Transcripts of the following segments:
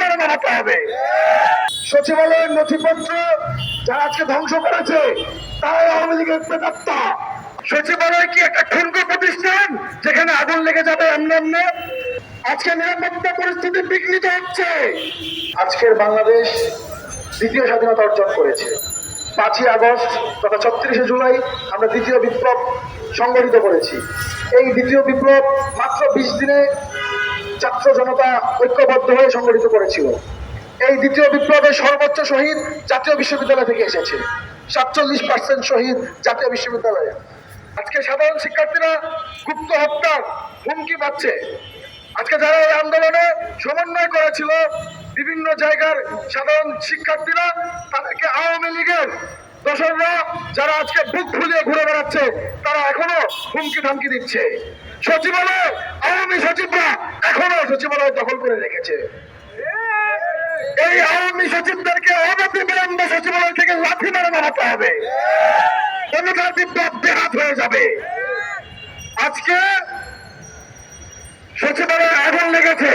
মেরে বানাতে হবে। সচিবালয়ের নথিপত্র যারা আজকে ধ্বংস করেছে, তারাই আওয়ামী লীগের প্রেতাত্মা। সচিবালয় কি একটা ঠুনকো প্রতিষ্ঠান যেখানে আগুন লেগে যাবে এমনি এমনি? আজকে নিরাপত্তা পরিস্থিতি বিঘ্নিত হচ্ছে। আজকের বাংলাদেশ দ্বিতীয় স্বাধীনতা অর্জন করেছে। পাঁচই আগস্ট তথা ছত্রিশে জুলাই আমরা দ্বিতীয় বিপ্লব সংগঠিত করেছি। এই দ্বিতীয় বিপ্লব মাত্র বিশ দিনে ছাত্র জনতা ঐক্যবদ্ধ হয়ে সংগঠিত করেছিল। এই দ্বিতীয় বিপ্লবের সর্বোচ্চ শহীদ জাতীয় বিশ্ববিদ্যালয় থেকে এসেছে। সাতচল্লিশ পার্সেন্ট শহীদ জাতীয় বিশ্ববিদ্যালয়ে। আজকে সাধারণ শিক্ষার্থীরা গুপ্ত হত্যার হুমকি পাচ্ছে। আজকে যারা এই আন্দোলনে সমন্বয় করেছিল, বিভিন্ন জায়গার সাধারণ শিক্ষার্থীরা, তাদেরকে আওয়ামী লীগের দোসররা যারা আজকে বুক ফুলিয়ে ঘুরে বেড়াচ্ছে, তারা এখনও হুমকি ধমকি দিচ্ছে। সচিবালয় আওয়ামী সচিবরা করে রেখেছে। এই আওয়ামী সচিবদেরকে অনতি বিলম্বে সচিবালয় থেকে লাঠি মেরে নামাতে হবে। আগুন লেগেছে।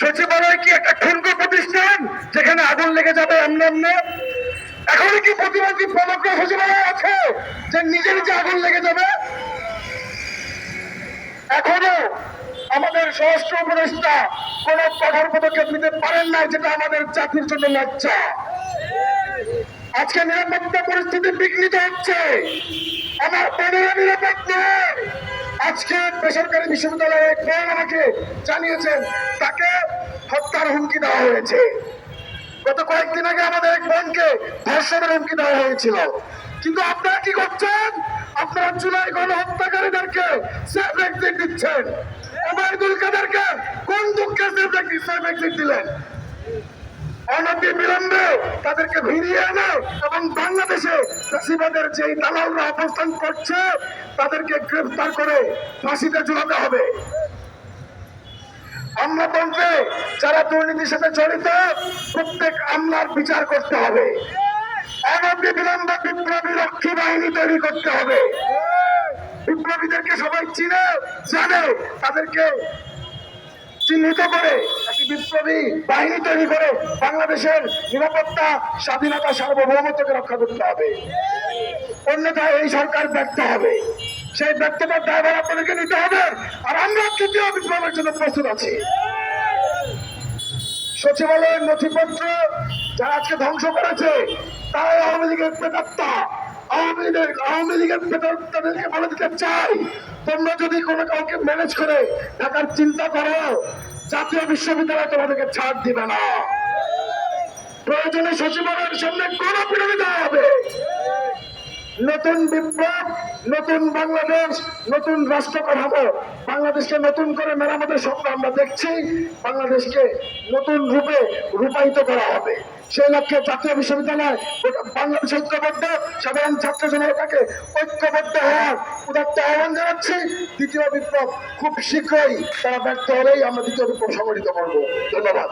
সচিবালয় কি একটা প্রতিষ্ঠান? যেখানে আগুন লেগে যাবে এমনি এমনি? এখন কি প্রতিমন্ত্রী প্রমুখ সচিবালয় আছে যে নিজে নিজে আগুন লেগে যাবে? এখনও স্বরাষ্ট্র উপদেষ্টা কোন কঠোর পদক্ষেপ নিতে পারেন না যেটা আমাদের জাতির জন্য লজ্জা। আজকে নিরাপত্তা পরিস্থিতি বিঘ্নিত হচ্ছে। আমার নিরাপদ নয়। আজকে বেসরকারি বিশ্ববিদ্যালয়ে কোন আমাকে জানিয়েছেন, তাকে হত্যার হুমকি দেওয়া হয়েছে। গত কয়েকদিন আগে আমাদের এক বোনকে ধর্ষণের হুমকি দেওয়া হয়েছিল। কিন্তু আপনারা কি করছেন? আপনারা জুলাই গণহত্যাকারীদেরকে সেফ এক্সিট দিচ্ছেন। ওবায়দুল কাদেরকে কোন দুঃখে সেফ এক্সিট দিলেন? অনতি বিলম্বে তাদেরকে ফিরিয়ে এনে এবং বাংলাদেশে চাষিবাদের যেই দালালরা অবস্থান করছে, তাদেরকে গ্রেফতার করে ফাঁসিতে ঝুলাতে হবে। আমলাতন্ত্রে যারা দুর্নীতির সাথে জড়িত, প্রত্যেক আমলার বিচার করতে হবে। অনতি বিলম্বে বিপ্লবী রক্ষী বাহিনী তৈরি করতে হবে। বিপ্লবীদেরকে সবাই চিনে, জানে, তাদেরকে চিহ্নিত করে একটি বিপ্লবী বাহিনী তৈরি করে বাংলাদেশের নিরাপত্তা, স্বাধীনতা, সার্বভৌমত্বকে রক্ষা করতে হবে। অন্যথায় এই সরকার ব্যর্থ হবে। সেই ব্যর্থতার দায়ভার আপনাদেরকে নিতে হবে, আর আমরা তৃতীয় বিপ্লবের জন্য প্রস্তুত আছি। সচিবালয়ের নথিপত্র যারা আজকে ধ্বংস করেছে, তারাই আওয়ামী লীগের প্রেতাত্মা। আওয়ামী লীগ, আওয়ামী লীগের তাদেরকে বলে দিতে চাই, তোমরা যদি কোনো কাউকে ম্যানেজ করে থাকার চিন্তা করো, জাতীয় বিশ্ববিদ্যালয় তোমাদেরকে ছাড় দিবে না। প্রয়োজনে সচিবালয়ের সামনে কোনো বিরোধিতা হবে। নতুন বিপ্লব, নতুন বাংলাদেশ, নতুন রাষ্ট্র কাঠামো বাংলাদেশকে নতুন করে মেরামতের স্বপ্ন আমরা দেখছি। বাংলাদেশকে নতুন রূপে রূপায়িত করা হবে। সেই লক্ষ্যে জাতীয় বিশ্ববিদ্যালয় বাংলাদেশ ঐক্যবদ্ধ। সাধারণ ছাত্র জনতাকে ঐক্যবদ্ধ হওয়ার উদাত্ত আহ্বান জানাচ্ছি। দ্বিতীয় বিপ্লব খুব শীঘ্রই তারা ব্যর্থ হলেই আমরা দ্বিতীয় বিপ্লব সংগঠিত করব। ধন্যবাদ।